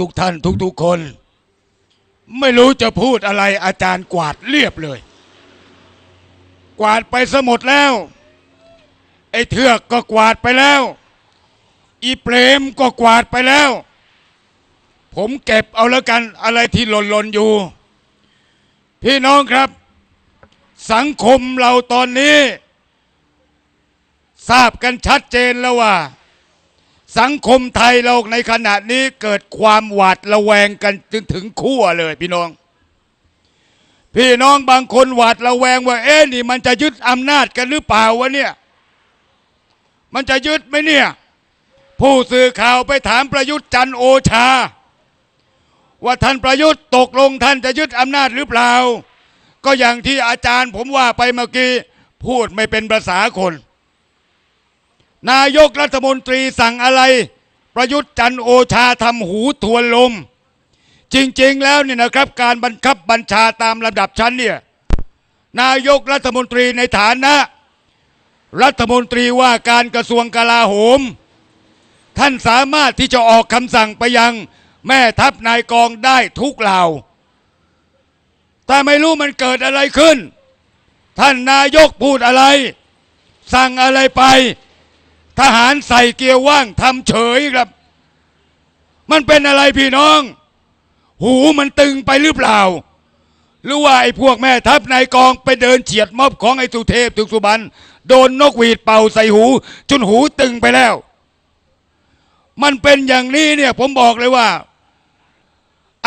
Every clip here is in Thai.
ทุกๆท่าน ทุกๆคน ไม่รู้จะพูดอะไรอาจารย์กวาดเรียบเลย กวาดไปสมดแล้ว ไอ้เทือกก็กวาดไปแล้ว อีเปรมก็กวาดไปแล้ว ผมเก็บเอาแล้วกันอะไรที่หล่นหล่นๆอยู่ พี่น้องครับ สังคมเราตอนนี้ ทราบกันชัดเจนแล้วว่า สังคมไทยเราในขณะนี้เกิดความหวาดระแวงกันจนถึงขั้วเลยพี่น้อง พี่น้องบางคนหวาดระแวงว่า เอ๊ะนี่มันจะยึดอำนาจกันหรือเปล่าวะเนี่ย มันจะยึดไหมเนี่ย ผู้สื่อข่าวไปถามประยุทธ์จันโอชา ว่าท่านประยุทธ์ตกลงท่านจะยึดอำนาจหรือเปล่า ก็อย่างที่อาจารย์ผมว่าไปเมื่อกี้พูดไม่เป็นภาษาคน นายกรัฐมนตรีสั่งอะไร ประยุทธ์จันโอชาทำหูทวนลม จริงๆแล้วเนี่ยนะครับ การบังคับบัญชาตามลำดับชั้นเนี่ยนายกรัฐมนตรีในฐานะ รัฐมนตรีว่าการกระทรวงกลาโหม ท่านสามารถที่จะออกคำสั่งไปยังแม่ทัพนายกองได้ทุกเหล่า แต่ไม่รู้มันเกิดอะไรขึ้น ท่านนายกพูดอะไร สั่งอะไรไป ทหารใส่เกียร์ว่างทำเฉยครับ มันเป็นอะไรพี่น้อง หูมันตึงไปหรือเปล่า หรือว่าไอ้พวกแม่ทัพนายกองไปเดินเฉียดม็อบของไอ้สุเทพถึกสุบรรณโดนนกหวีดเป่าใส่หู จนหูตึงไปแล้ว มันเป็นอย่างนี้เนี่ยผมบอกเลยว่า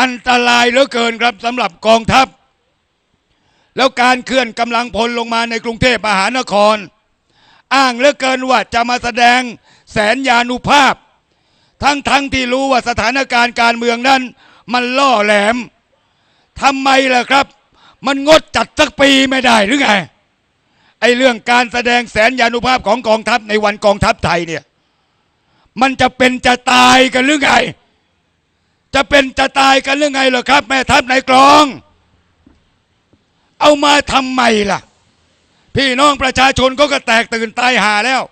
อันตรายเหลือเกินครับสำหรับกองทัพ แล้วการเคลื่อนกำลังพลลงมาในกรุงเทพมหานคร อ้างเหลือเกินว่าจะมาแสดงแสนยานุภาพ ทั้งทั้งที่รู้ว่าสถานการณ์การเมืองนั้น มันล่อแหลมทำไมล่ะครับ มันงดจัดสักปีไม่ได้หรือไงไอเรื่องการแสดงแสนยานุภาพของกองทัพในวันกองทัพไทยเนี่ย มันจะเป็นจะตายกันหรือไง จะเป็นจะตายกันหรือไงเหรอครับ แม่ทัพนายกรอง เอามาทำไมล่ะ พี่น้องประชาชนก็ก็แตกตื่นตายหาแล้ว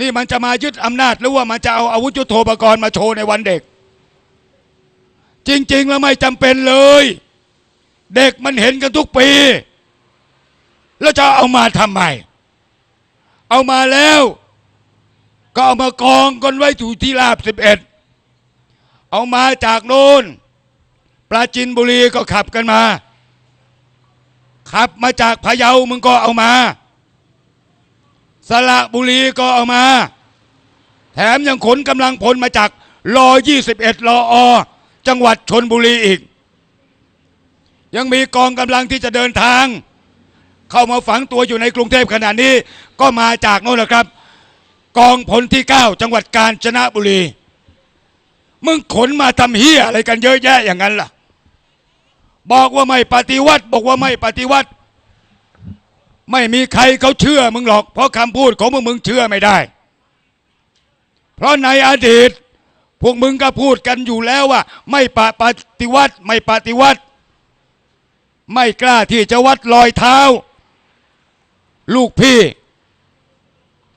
นี่มันจะมายึดอำนาจหรือว่ามันจะเอาอาวุธยุโทโธปกรณ์มาโชว์ในวันเด็ก จริง ๆ แล้วไม่จำเป็นเลย เด็กมันเห็นกันทุกปี แล้วจะเอามาทำไมเอามาแล้ว ก็เอามากองกันไว้อยู่ที่ลาบสิบเอ็ดเอามาจากโน้นปราจินบุรีก็ขับกันมา ขับมาจากพะเยามึงก็เอามา สระบุรีก็เอามา แถมยังขนกำลังพลมาจากรอ21รออจังหวัดชนบุรีอีก ยังมีกองกำลังที่จะเดินทาง เข้ามาฝังตัวอยู่ในกรุงเทพขณะนี้ ก็มาจากโน่นแหละครับ กองพลที่ 9 จังหวัดกาญจนบุรี มึงขนมาทำเฮียอะไรกันเยอะแยะอย่างนั้นล่ะ บอกว่าไม่ปฏิวัติ บอกว่าไม่ปฏิวัติ ไม่มีใครเขาเชื่อมึงหรอก เพราะคำพูดของมึงมึงเชื่อไม่ได้ เพราะในอดีต พวกมึงก็พูดกันอยู่แล้วว่า ไม่ปปฏิวัติ ไม่ปฏิวัติ ไม่กล้าที่จะวัดรอยเท้า ลูกพี่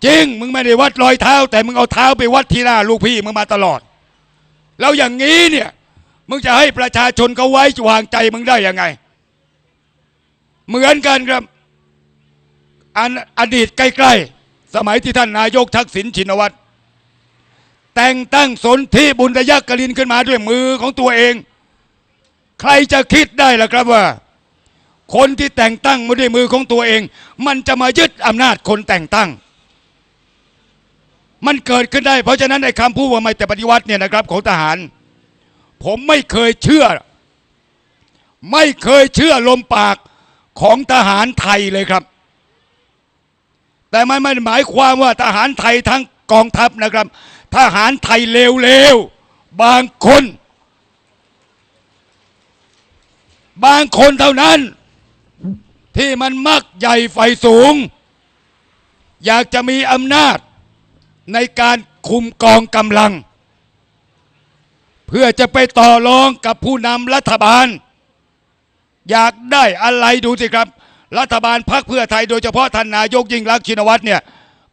จริง มึงไม่ได้วัดรอยเท้า แต่มึงเอาเท้าไปวัดที่หน้า ลูกพี่มึงมาตลอด แล้วอย่างนี้เนี่ย มึงจะให้ประชาชนเขาไว้วางใจมึงได้ยังไง เหมือนกันครับอันอดีตใกล้ๆ สมัยที่ท่านนายกทักษิณชินวัตร แต่งตั้งสนธิบุญยักกลินขึ้นมาด้วยมือของตัวเอง ใครจะคิดได้ล่ะครับว่า คนที่แต่งตั้งมาด้วยมือของตัวเอง มันจะมายึดอำนาจคนแต่งตั้ง มันเกิดขึ้นได้ เพราะฉะนั้นไอ้คำพูดว่าไม่แต่ปฏิวัติเนี่ยนะครับของทหาร ผมไม่เคยเชื่อ ไม่เคยเชื่อลมปากของทหารไทยเลยครับ แต่ไม่ได้หมายความว่าทหารไทยทั้งกองทัพนะครับ ทหารไทยเลวๆบางคน บางคนเท่านั้น ที่มันมักใหญ่ไฟสูง อยากจะมีอำนาจในการคุมกองกำลัง เพื่อจะไปต่อรองกับผู้นำรัฐบาล อยากได้อะไรดูสิครับ รัฐบาลพรรคเพื่อไทยโดยเฉพาะท่านนายกยิ่งรักษณ์ชินวัตรเนี่ย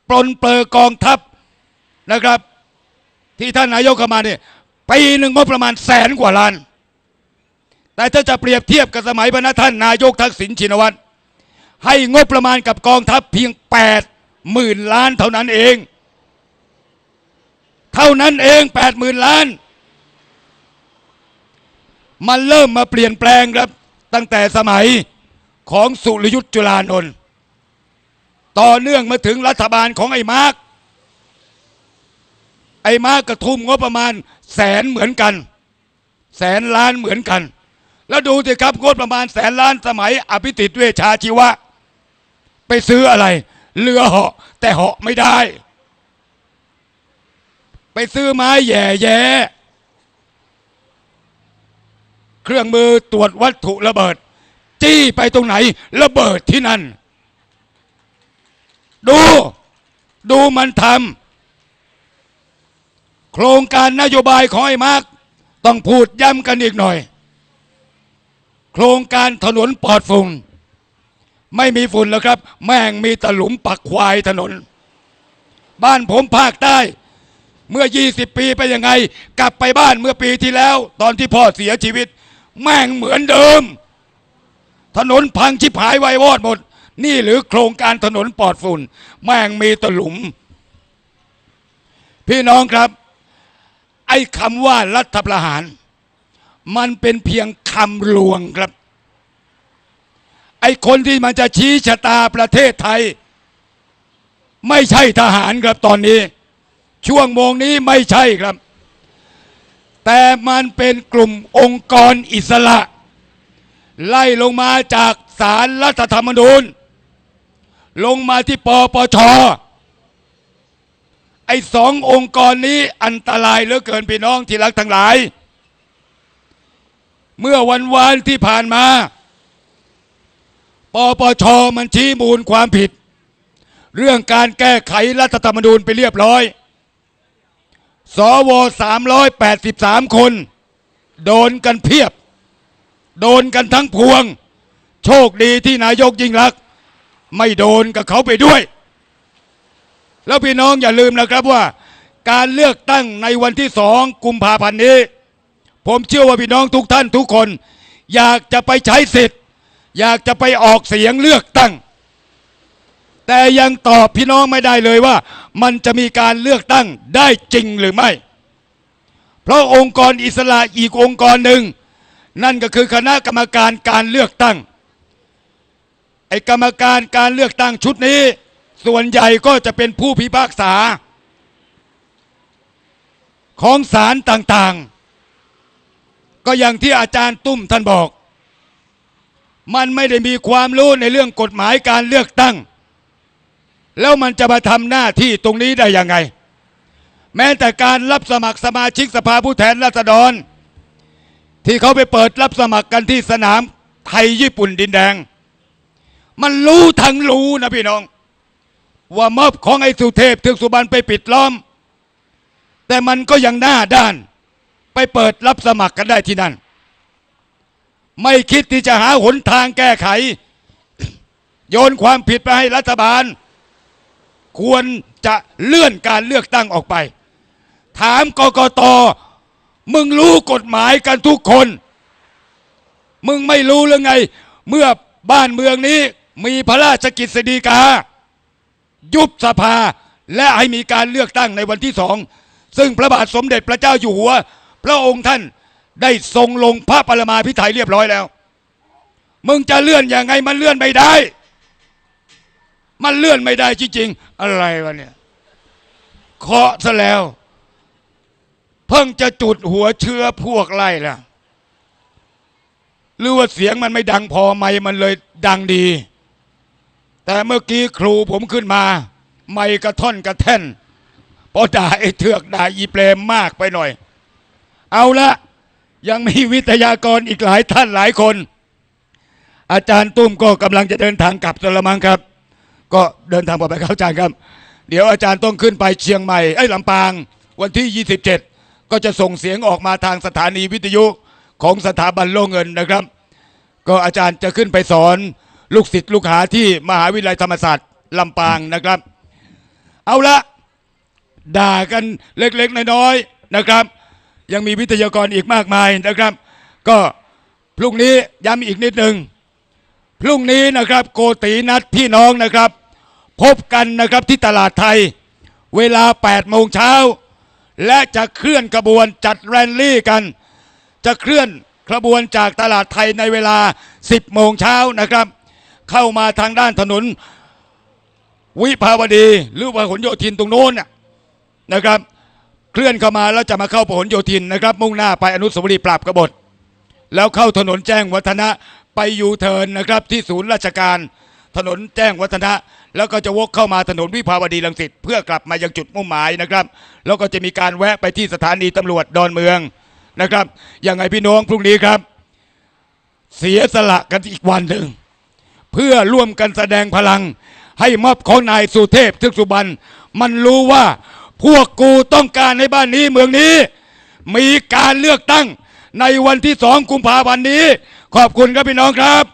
ปลนเปลือกองทัพนะครับ ที่ท่านนายกเข้ามาเนี่ยปีหนึ่งงบประมาณแสนกว่าล้าน แต่ถ้าจะเปรียบเทียบกับสมัยพระท่านนายกทักษิณชินวัตรให้งบประมาณกับกองทัพเพียงแปดหมื่นล้านเท่านั้นเอง เท่านั้นเองแปดหมื่นล้าน มันเริ่มมาเปลี่ยนแปลงครับ ตั้งแต่สมัยของสุรยุทธ์จุลานนท์ต่อเนื่องมาถึงรัฐบาลของไอ้มาร์กไอ้มาร์กกระทุ่มงบประมาณแสนเหมือนกัน แสนล้านเหมือนกัน แล้วดูสิครับงบประมาณแสนล้านสมัย อภิติตเวชาชีวะ ไปซื้ออะไรเรือเหาะแต่เหาะไม่ได้ ไปซื้อไม้แย่แย่ เครื่องมือตรวจวัตถุระเบิด จี้ไปตรงไหน ระเบิดที่นั่น ดู ดูมันทำโครงการนโยบายของไอ้มาร์กต้องพูดย้ำกันอีกหน่อย โครงการถนนปลอดฝุ่นไม่มีฝุ่นแล้วครับ แม่งมีแตหลุมปักควายถนน บ้านผมภาคใต้เมื่อ 20 ปีไปยังไง กลับไปบ้านเมื่อปีที่แล้ว ตอนที่พ่อเสียชีวิต แม่งเหมือนเดิม ถนนพังชิบหายไวายวอดหมด นี่หรือโครงการถนนปลอดฝุ่น แม่งมีแตหลุม พี่น้องครับ ไอ้คำว่ารัฐประหาร มันเป็นเพียงคำลวงครับ ไอ้คนที่มันจะชี้ชะตาประเทศไทย ไม่ใช่ทหารครับตอนนี้ ช่วงโมงนี้ไม่ใช่ครับ แต่มันเป็นกลุ่มองค์กรอิสระ ไล่ลงมาจากสารรัฐธรรมนูญ ลงมาที่ปปชไอ้สององค์กรนี้อันตรายเหลือเกินพี่น้องที่รักทั้งหลาย เมื่อวันวานที่ผ่านมา ปปชมันชี้มูลความผิด เรื่องการแก้ไขรัฐธรรมนูญไปเรียบร้อย สว383คน โดนกันเพียบ โดนกันทั้งพวง โชคดีที่นายกยิ่งรัก ไม่โดนกับเขาไปด้วย แล้วพี่น้องอย่าลืมนะครับว่า การเลือกตั้งในวันที่สองกุมภาพันธ์นี้ ผมเชื่อว่าพี่น้องทุกท่านทุกคน อยากจะไปใช้สิทธิ์ อยากจะไปออกเสียงเลือกตั้ง แต่ยังตอบพี่น้องไม่ได้เลยว่า มันจะมีการเลือกตั้งได้จริงหรือไม่ เพราะองค์กรอิสระอีกองค์กรหนึ่ง นั่นก็คือคณะกรรมการการเลือกตั้งไอ้กรรมการการเลือกตั้งชุดนี้ ส่วนใหญ่ก็จะเป็นผู้พิพากษา ของศาลต่างๆ ก็อย่างที่อาจารย์ตุ้มท่านบอก มันไม่ได้มีความรู้ในเรื่องกฎหมายการเลือกตั้ง แล้วมันจะมาทำหน้าที่ตรงนี้ได้ยังไง แม้แต่การรับสมัครสมาชิกสภาผู้แทนราษฎร ที่เขาไปเปิดรับสมัครกันที่สนามไทยญี่ปุ่นดินแดง มันรู้ทั้งรู้นะพี่น้อง ว่ามอบของไอ้สุเทพถึกสุบรรณไปปิดล้อม แต่มันก็ยังหน้าด้าน ไปเปิดรับสมัครกันได้ที่นั่น ไม่คิดที่จะหาหนทางแก้ไข โยนความผิดไปให้รัฐบาล ควรจะเลื่อนการเลือกตั้งออกไป ถามกกต มึงรู้กฎหมายกันทุกคน มึงไม่รู้หรือไง เมื่อบ้านเมืองนี้มีพระราชกิจสฎีกา ยุบสภาและให้มีการเลือกตั้งในวันที่สองซึ่งพระบาทสมเด็จพระเจ้าอยู่หัว พระองค์ท่านได้ทรงลงพระปรมาภิไธยเรียบร้อยแล้ว มึงจะเลื่อนยังไงมันเลื่อนไม่ได้ มันเลื่อนไม่ได้จริงๆอะไรวะเนี่ยเคาะซะแล้ว เพิ่งจะจุดหัวเชื้อพวกไล่ละหรือว่าเสียงมันไม่ดังพอไม่มันเลยดังดี แต่เมื่อกี้ครูผมขึ้นมา ไม่กระท่อนกระแท่นเพราะด่าไอ้เถือกด่าอีเปรมมากไปหน่อย เอาละยังมีวิทยากรอีกหลายท่านหลายคน อาจารย์ตุ้มก็กำลังจะเดินทางกลับสละมังครับ ก็เดินทางปลอดภัยครับอาจารย์ครับ เดี๋ยวอาจารย์ต้องขึ้นไปเชียงใหม่ไอ้ยลำปาง วันที่ 27 ก็จะส่งเสียงออกมาทางสถานีวิทยุของสถาบันโลกเงินนะครับ ก็อาจารย์จะขึ้นไปสอนลูกศิษย์ลูกหาที่มหาวิทยาลัยธรรมศาสตร์ลำปางนะครับ เอาละด่ากันเล็กๆน้อยๆนะครับ ยังมีวิทยากรอีกมากมายนะครับ ก็พรุ่งนี้ย้ำอีกนิดหนึ่ง พรุ่งนี้นะครับโกตีนัดพี่น้องนะครับ พบกันนะครับที่ตลาดไทย เวลา 8 โมงเช้า และจะเคลื่อนกระบวนจัดแรนลี่กัน จะเคลื่อนขบวนจากตลาดไทยในเวลา 10 โมงเช้านะครับ เข้ามาทางด้านถนน วิภาวดี หรือว่าหนโยธินตรงโน้นนะครับ เคลื่อนเข้ามาแล้วจะมาเข้าพหลโยธินนะครับ มุ่งหน้าไปอนุสาวรีย์ปราบกบฏแล้วเข้าถนนแจ้งวัฒนะ ไปยูเทิร์นนะครับที่ศูนย์ราชการถนนแจ้งวัฒนะ แล้วก็จะวกเข้ามาถนนวิภาวดีรังสิตเพื่อกลับมายังจุดมุ่งหมายนะครับ แล้วก็จะมีการแวะไปที่สถานีตำรวจดอนเมืองนะครับยังไงพี่น้องพรุ่งนี้ครับ เสียสละกันอีกวันหนึ่ง เพื่อร่วมกันแสดงพลัง ให้มอบของนายสุเทพทึกสุบรรณมันรู้ว่าพวกกูต้องการในบ้านนี้เมืองนี้ มีการเลือกตั้งในวันที่สองกุมภาพันธ์นี้ขอบคุณครับพี่น้องครับ